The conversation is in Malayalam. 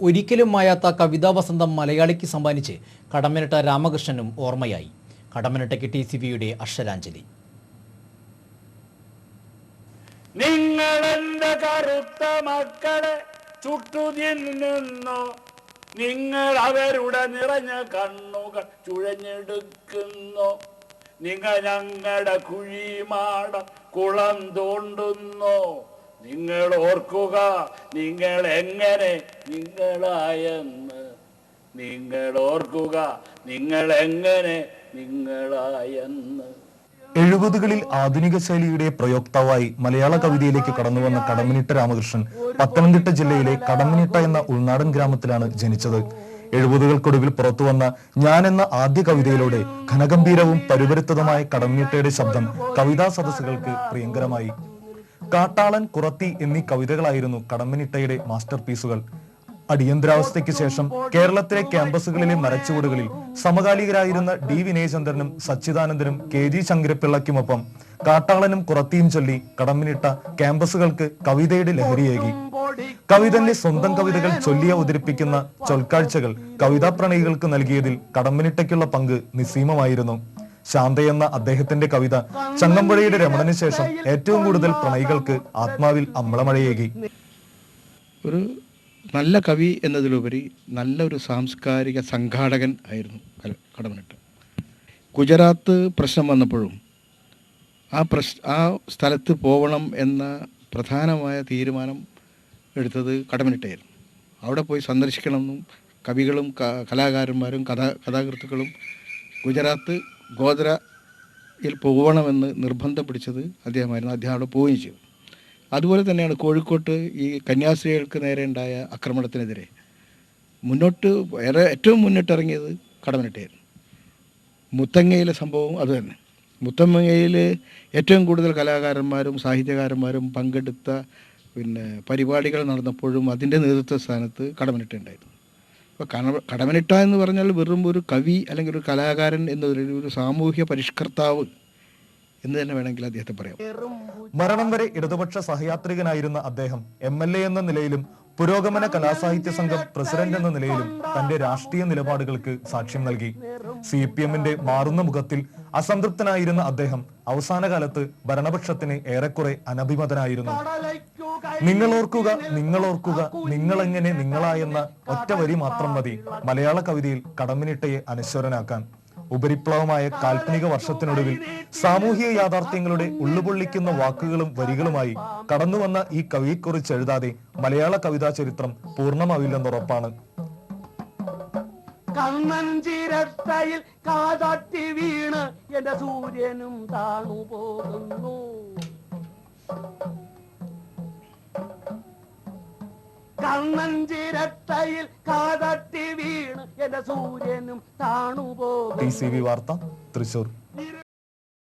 ഒരിക്കലും മായാത്ത കവിതാ വസന്തം മലയാളിക്ക് സമ്മാനിച്ച് കടമ്മനിട്ട രാമകൃഷ്ണനും ഓർമ്മയായി. കടമ്മനിട്ടയ്ക്ക് ടി സി ബിയുടെ അക്ഷരാഞ്ജലി. കറുത്ത മക്കളെ ചുട്ടു തിന്നുന്നു നിങ്ങൾ അവരുടെ നിറഞ്ഞ കണ്ണുകൾ ചുഴഞ്ഞെടുക്കുന്നു. നിങ്ങൾ ഞങ്ങളുടെ കുഴിമാടം കുളം തോണ്ടുന്നു. നിങ്ങൾ ഓർക്കുക നിങ്ങൾ എങ്ങനെ നിങ്ങളായെന്ന്. നിങ്ങൾ ഓർക്കുക നിങ്ങൾ എങ്ങനെ നിങ്ങളായെന്ന്. എഴുപതുകളിൽ ആധുനിക ശൈലിയുടെ പ്രയോക്താവായി മലയാള കവിതയിലേക്ക് കടന്നുവന്ന കടമ്പനിട്ട രാമകൃഷ്ണൻ പത്തനംതിട്ട ജില്ലയിലെ കടമ്പനിട്ട എന്ന ഉൾനാടൻ ഗ്രാമത്തിലാണ് ജനിച്ചത്. എഴുപതുകൾക്കൊടുവിൽ പുറത്തുവന്ന ഞാൻ എന്ന ആദ്യ കവിതയിലൂടെ ഘനഗംഭീരവും പരുപരുത്തതുമായ കടമ്പനിട്ടയുടെ ശബ്ദം കവിതാ സദസ്സുകൾക്ക് പ്രിയങ്കരമായി. കാട്ടാളൻ കുറത്തി എന്നീ കവിതകളായിരുന്നു കടമ്പനിട്ടയുടെ മാസ്റ്റർ പീസുകൾ അടിയന്തരാവസ്ഥയ്ക്ക് ശേഷം കേരളത്തിലെ ക്യാമ്പസുകളിലെ മരച്ചുവടുകളിൽ സമകാലികരായിരുന്ന ഡി. വിനയചന്ദ്രനും സച്ചിദാനന്ദനും കെ. ജി. ശങ്കരപ്പിള്ളയ്ക്കുമൊപ്പം കാട്ടാളനും കുറത്തിയും ചൊല്ലി കടമ്പനിട്ട ക്യാമ്പസുകൾക്ക് കവിതയുടെ ലഹരിയേകി. കവിതന്റെ സ്വന്തം കവിതകൾ ചൊല്ലിയ അവതരിപ്പിക്കുന്ന ചൊൽക്കാഴ്ചകൾ കവിതാ പ്രണയികൾക്ക് നൽകിയതിൽ കടമ്പനിട്ടയ്ക്കുള്ള പങ്ക് നിസ്സീമമായിരുന്നു ശാന്തയെന്ന അദ്ദേഹത്തിന്റെ കവിത ചങ്ങമ്പുഴയുടെ രമണന് ശേഷം ഏറ്റവും കൂടുതൽ പ്രണയികൾക്ക് ആത്മാവിൽ അമ്ലമഴയേകി ഒരു നല്ല കവി എന്നതിലുപരി നല്ലൊരു സാംസ്കാരിക സംഘാടകൻ ആയിരുന്നു കടമനിട്ട്. ഗുജറാത്ത് പ്രശ്നം വന്നപ്പോഴും ആ പ്രശ് ആ സ്ഥലത്ത് പോകണം എന്ന പ്രധാനമായ തീരുമാനം എടുത്തത് കടമനിട്ടയായിരുന്നു അവിടെ പോയി സന്ദർശിക്കണമെന്നും കവികളും കലാകാരന്മാരും കഥാ കഥാകൃത്തുക്കളും ഗുജറാത്ത് ഗോദ്രയിൽ പോകണമെന്ന് നിർബന്ധം പിടിച്ചത് അദ്ദേഹമായിരുന്നു. അദ്ദേഹം അവിടെ പോവുകയും ചെയ്തു. അതുപോലെ തന്നെയാണ് കോഴിക്കോട്ട് ഈ കന്യാസ്ത്രീകൾക്ക് നേരെ ഉണ്ടായ ആക്രമണത്തിനെതിരെ മുന്നോട്ട് ഏറെ ഏറ്റവും മുന്നിട്ടിറങ്ങിയത് കടമനിട്ടയായിരുന്നു. മുത്തങ്ങയിലെ സംഭവം അതുതന്നെ മുത്തങ്ങയിൽ ഏറ്റവും കൂടുതൽ കലാകാരന്മാരും സാഹിത്യകാരന്മാരും പങ്കെടുത്ത പിന്നെ പരിപാടികൾ നടന്നപ്പോഴും അതിന്റെ നേതൃത്വ സ്ഥാനത്ത് കടമനിട്ട കട കടമനിട്ട എന്ന് പറഞ്ഞാൽ വെറും ഒരു കവി അല്ലെങ്കിൽ ഒരു കലാകാരൻ എന്നൊരു ഒരു സാമൂഹ്യ പരിഷ്കർത്താവ് എന്ന് തന്നെ വേണമെങ്കിൽ അദ്ദേഹത്തെ പറയാം. മരണം വരെ ഇടതുപക്ഷ സഹയാത്രികനായിരുന്ന അദ്ദേഹം എം എൽ എ എന്ന നിലയിലും പുരോഗമന കലാസാഹിത്യ സംഘം പ്രസിഡന്റ് എന്ന നിലയിലും തന്റെ രാഷ്ട്രീയ നിലപാടുകൾക്ക് സാക്ഷ്യം നൽകി. സി പി എമ്മിന്റെ മാറുന്ന മുഖത്തിൽ അസംതൃപ്തനായിരുന്ന അദ്ദേഹം അവസാന കാലത്ത് ഭരണപക്ഷത്തിന് ഏറെക്കുറെ അനഭിമതനായിരുന്നു. നിങ്ങൾ ഓർക്കുക നിങ്ങൾ ഓർക്കുക നിങ്ങൾ എങ്ങനെ നിങ്ങളായെന്ന ഒറ്റ വരി മാത്രം മതി. മലയാള കവിതയിൽ കടമ്മിനിട്ടയെ അനശ്വരനാക്കാൻ. ഉപരിപ്ലവമായ കാൽപ്പനിക വർഷത്തിനൊടുവിൽ സാമൂഹിക യാഥാർത്ഥ്യങ്ങളുടെ ഉള്ളുപൊള്ളിക്കുന്ന വാക്കുകളും വരികളുമായി കടന്നുവന്ന ഈ കവിയെക്കുറിച്ച് എഴുതാതെ മലയാള കവിതാ ചരിത്രം പൂർണമാവില്ലെന്നുറപ്പാണ് കണ്ണഞ്ചിരട്ടയിൽ കാതട്ടി വീണ്. എന്റെ സൂര്യനും താണു പോകുന്നു. കണ്ണഞ്ചിരട്ടയിൽ കാതട്ടി വീണ് എന്റെ സൂര്യനും താണുപോകും ടി വാർത്ത തൃശൂർ